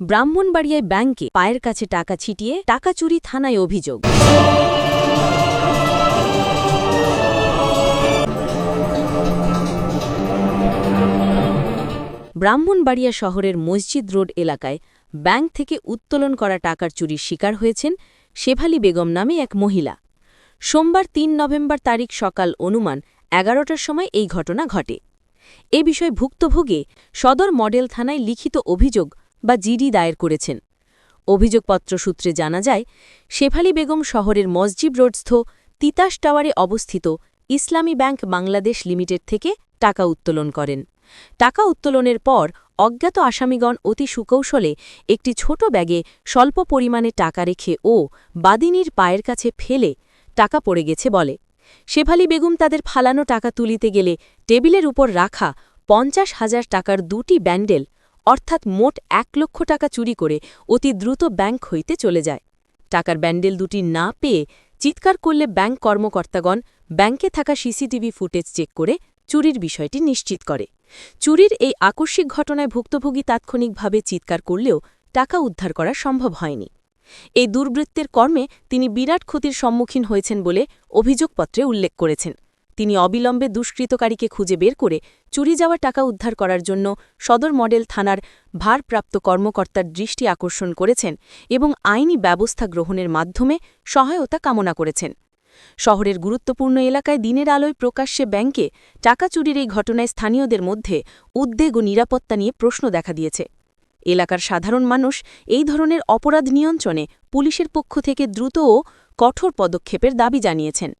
ব্রাহ্মণবাড়িয়ায় ব্যাংকে পায়ের কাছে টাকা ছিটিয়ে টাকা চুরি থানায় অভিযোগ। ব্রাহ্মণবাড়িয়া শহরের মসজিদ রোড এলাকায় ব্যাংক থেকে উত্তোলন করা টাকার চুরির শিকার হয়েছেন শেফালি বেগম নামে এক মহিলা। সোমবার তিন নভেম্বর তারিখ সকাল অনুমান এগারোটার সময় এই ঘটনা ঘটে। এ বিষয়ে ভুক্তভোগে সদর মডেল থানায় লিখিত অভিযোগ বা জিডি দায়ের করেছেন। অভিযোগপত্র সূত্রে জানা যায়, শেফালি বেগম শহরের মসজিদ রোডস্থ তিতাস টাওয়ারে অবস্থিত ইসলামী ব্যাংক বাংলাদেশ লিমিটেড থেকে টাকা উত্তোলন করেন। টাকা উত্তোলনের পর অজ্ঞাত আসামিগণ অতি সুকৌশলে একটি ছোট ব্যাগে স্বল্প পরিমাণে টাকা রেখে ও বাদিনীর পায়ের কাছে ফেলে টাকা পড়ে গেছে বলে। শেফালি বেগম তাদের ফালানো টাকা তুলিতে গেলে টেবিলের উপর রাখা পঞ্চাশ হাজার টাকার দুটি ব্যান্ডেল অর্থাৎ মোট এক লক্ষ টাকা চুরি করে অতি দ্রুত ব্যাংক হইতে চলে যায়। টাকার ব্যান্ডেল দুটি না পেয়ে চিৎকার করলে ব্যাংক কর্মকর্তাগণ ব্যাংকে থাকা সিসিটিভি ফুটেজ চেক করে চুরির বিষয়টি নিশ্চিত করে। চুরির এই আকস্মিক ঘটনায় ভুক্তভোগী তাৎক্ষণিকভাবে চিৎকার করলেও টাকা উদ্ধার করা সম্ভব হয়নি। এই দুর্বৃত্তের কর্মে তিনি বিরাট ক্ষতির সম্মুখীন হয়েছেন বলে অভিযোগপত্রে উল্লেখ করেছেন। তিনি অবিলম্বে দুষ্কৃতকারীকে খুঁজে বের করে চুরি যাওয়া টাকা উদ্ধার করার জন্য সদর মডেল থানার ভারপ্রাপ্ত কর্মকর্তার দৃষ্টি আকর্ষণ করেছেন এবং আইনি ব্যবস্থা গ্রহণের মাধ্যমে সহায়তা কামনা করেছেন। শহরের গুরুত্বপূর্ণ এলাকায় দিনের আলোয় প্রকাশ্যে ব্যাংকে টাকা চুরির এই ঘটনায় স্থানীয়দের মধ্যে উদ্বেগ ও নিরাপত্তা নিয়ে প্রশ্ন দেখা দিয়েছে। এলাকার সাধারণ মানুষ এই ধরনের অপরাধ নিয়ন্ত্রণে পুলিশের পক্ষ থেকে দ্রুত ও কঠোর পদক্ষেপের দাবি জানিয়েছেন।